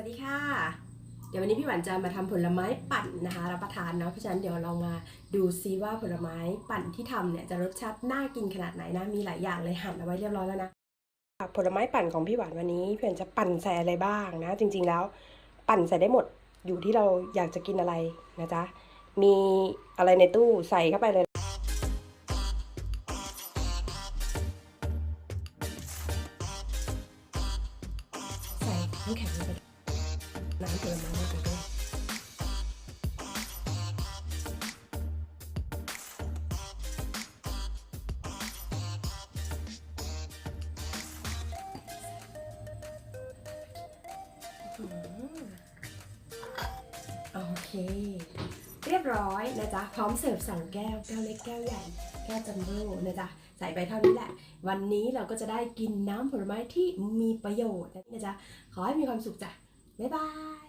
วัสดีค่ะ เดี๋ยววันนี้พี่หวานจะมาทำผลไม้ปั่นนะคะรับประทานเนาะเพราะฉะนั้นเดี๋ยวเรามาดูซิว่าผลไม้ปั่นที่ทำเนี่ยจะรสชาติน่ากินขนาดไหนนะมีหลายอย่างเลยหั่นเอาไว้เรียบร้อยแล้วนะผลไม้ปั่นของพี่หวานวันนี้พี่หวานจะปั่นใส่อะไรบ้างนะ จริง ๆแล้ว ปั่นใส่ได้หมดอยู่ที่เราอยากจะกินอะไรนะจ๊ะมีอะไรในตู้ใส่เข้าไปเลยใส่น้ำแข็งลงไป น้ำผลไม้ลงไปด้วยโอเค เรียบร้อยนะจ๊ะ พร้อมเสิร์ฟสองแก้ว แก้วเล็กแก้วใหญ่ แก้วจัมโบ้นะจ๊ะ ใส่ไปเท่านี้แหละ วันนี้เราก็จะได้กินน้ำผลไม้ที่มีประโยชน์นะจ๊ะ ขอให้มีความสุขจ้ะ บ๊ายบาย